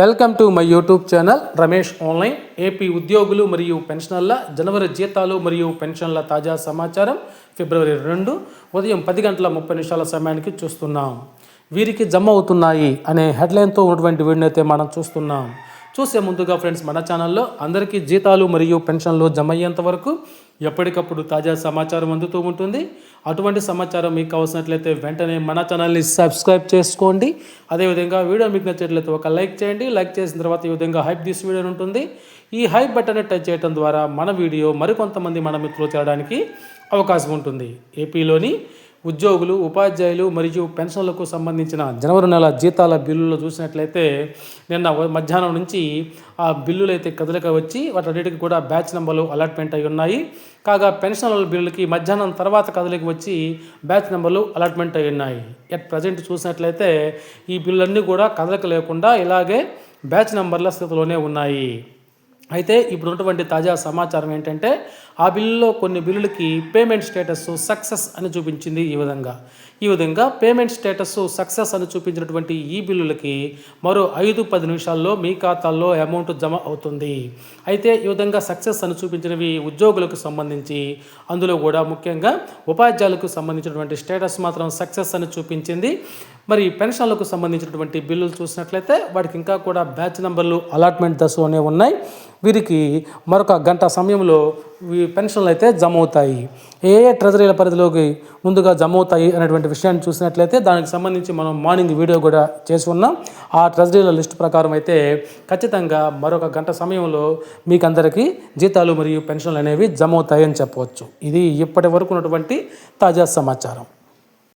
Welcome to my YouTube channel Ramesh online. AP ఉద్యోగులు మరియు పెన్షనర్ల జనవరి జీతాలు మరియు పెన్షన్ల తాజా సమాచారం ఫిబ్రవరి రెండు. ఉదయం పది గంటల ముప్పై నిమిషాల సమయానికి చూస్తున్నాం. వీరికి జమ అవుతున్నాయి అనే హెడ్లైన్తో ఉన్నటువంటి వీడిని మనం చూస్తున్నాం. చూసే ముందుగా ఫ్రెండ్స్ మన ఛానల్లో అందరికీ జీతాలు మరియు పెన్షన్లు జమ అయ్యేంత వరకు ఎప్పటికప్పుడు తాజా సమాచారం అందుతూ ఉంటుంది. అటువంటి సమాచారం మీకు కావాల్సినట్లయితే వెంటనే మన ఛానల్ని సబ్స్క్రైబ్ చేసుకోండి. అదేవిధంగా వీడియో మీకు నచ్చినట్లయితే ఒక లైక్ చేయండి. లైక్ చేసిన తర్వాత ఈ విధంగా హైప్ దిస్ వీడియో ఉంటుంది. ఈ హైప్ బటన్ టచ్ చేయడం ద్వారా మన వీడియో మరికొంతమంది మన మిత్రులు చేరడానికి అవకాశం ఉంటుంది. ఏపీలోని ఉద్యోగులు ఉపాధ్యాయులు మరియు పెన్షన్లకు సంబంధించిన జనవరి నెల జీతాల బిల్లులు చూసినట్లయితే నిన్న మధ్యాహ్నం నుంచి ఆ బిల్లులు అయితే కదలిక వచ్చి వాటన్నిటికి కూడా బ్యాచ్ నెంబర్లు అలాట్మెంట్ అయి ఉన్నాయి. కాగా పెన్షన్ల బిల్లులకి మధ్యాహ్నం తర్వాత కదలిక వచ్చి బ్యాచ్ నెంబర్లు అలాట్మెంట్ అయి ఉన్నాయి. ఎట్ ప్రజెంట్ చూసినట్లయితే ఈ బిల్లులన్నీ కూడా కదలిక లేకుండా ఇలాగే బ్యాచ్ నెంబర్ల స్థితిలోనే ఉన్నాయి. అయితే ఇప్పుడు ఉన్నటువంటి తాజా సమాచారం ఏంటంటే ఆ బిల్లులో కొన్ని బిల్లులకి పేమెంట్ స్టేటస్ సక్సెస్ అని చూపించింది ఈ విధంగా. ఈ విధంగా పేమెంట్ స్టేటస్ సక్సెస్ అని చూపించినటువంటి ఈ బిల్లులకి మరో ఐదు పది నిమిషాల్లో మీ ఖాతాల్లో అమౌంట్ జమ అవుతుంది. అయితే ఈ విధంగా సక్సెస్ అని చూపించినవి ఉద్యోగులకు సంబంధించి అందులో కూడా ముఖ్యంగా ఉపాధ్యాయులకు సంబంధించినటువంటి స్టేటస్ మాత్రం సక్సెస్ అని చూపించింది. మరి పెన్షన్లకు సంబంధించినటువంటి బిల్లులు చూసినట్లయితే వాటికి ఇంకా కూడా బ్యాచ్ నెంబర్లు అలాట్మెంట్ దశలోనే ఉన్నాయి. వీరికి మరొక గంట సమయంలో ఈ పెన్షన్లు అయితే జమ అవుతాయి ఏ ఏ ట్రెజరీల పరిధిలోకి ముందుగా జమ అవుతాయి అనేటువంటి విషయాన్ని చూసినట్లయితే దానికి సంబంధించి మనం మార్నింగ్ వీడియో కూడా చేసి ఉన్నాం. ఆ ట్రెజరీల లిస్ట్ ప్రకారం అయితే ఖచ్చితంగా మరొక గంట సమయంలో మీకు అందరికీ జీతాలు మరియు పెన్షన్లు అనేవి జమ అవుతాయి అని చెప్పవచ్చు. ఇది ఇప్పటి వరకు ఉన్నటువంటి తాజా సమాచారం.